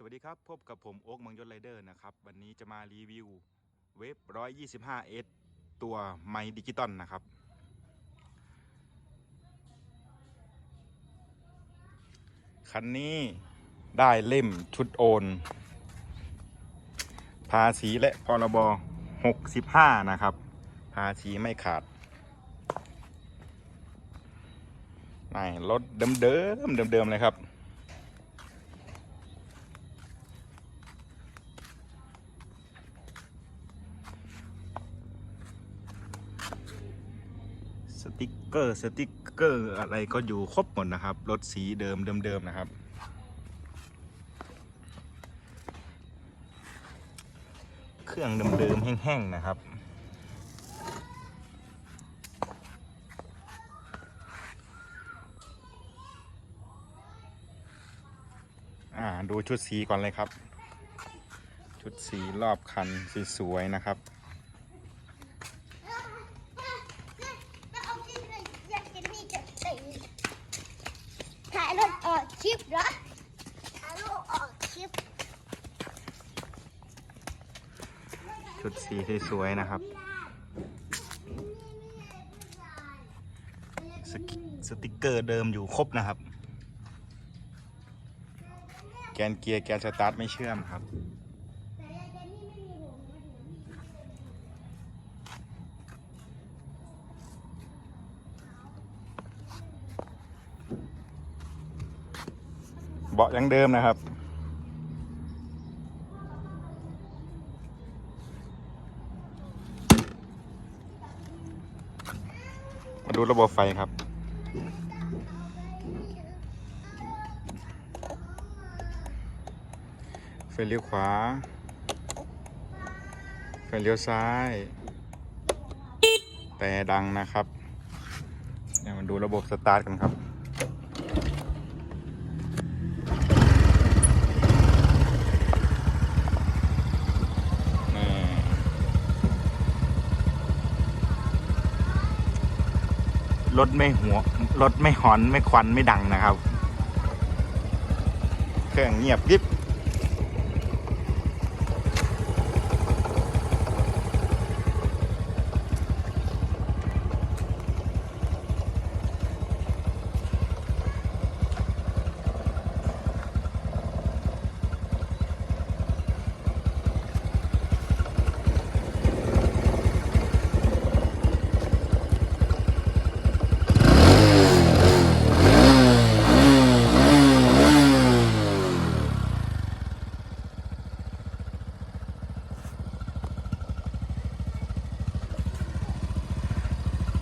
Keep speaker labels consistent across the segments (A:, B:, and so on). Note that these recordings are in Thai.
A: สวัสดีครับ พบกับผมโอ๊กมืองยศไรเดอร์นะครับ วันนี้จะมารีวิวเวฟ 125S ตัวไมดิจิตอลนะครับ คันนี้ได้เล่มชุดโอน ภาษีและพรบ 65 นะครับ ภาษีไม่ขาดนี่รถเดิมเดิมๆเดิมๆเลยครับ สติกเกอร์สติกเกอร์อะไรก็อยู่ครบหมดนะครับ รถสีเดิมเดิมๆนะครับ เครื่องเดิมๆแห้งๆนะครับอ่าดูชุดสีก่อนเลยครับ ชุดสีรอบคันสวยๆนะครับ
B: ถ่ายรถออก คลิปเหรอถ้ายรูปออกคลิป
A: ชุดสีสวยๆนะครับสกิสติกเกอร์เดิมอยู่ครบนะครับ แกนเกียร์แกนสตาร์ทไม่เชื่อมครับ เบาะยังเดิมนะครับ มาดูระบบไฟครับ ไฟเลี้ยวขวา ไฟเลี้ยวซ้าย แต่ดังนะครับ เดี๋ยวมาดูระบบสตาร์ทกันครับ นี่ รถไม่หัวรถไม่หอนไม่ควันไม่ดังนะครับ เครื่องเงียบกริบ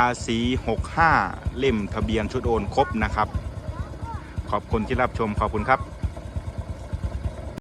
A: าษี 65 เล่มทะเบียนชุดโอนครบนะครับ ขอบคุณที่รับชมขอบคุณครับ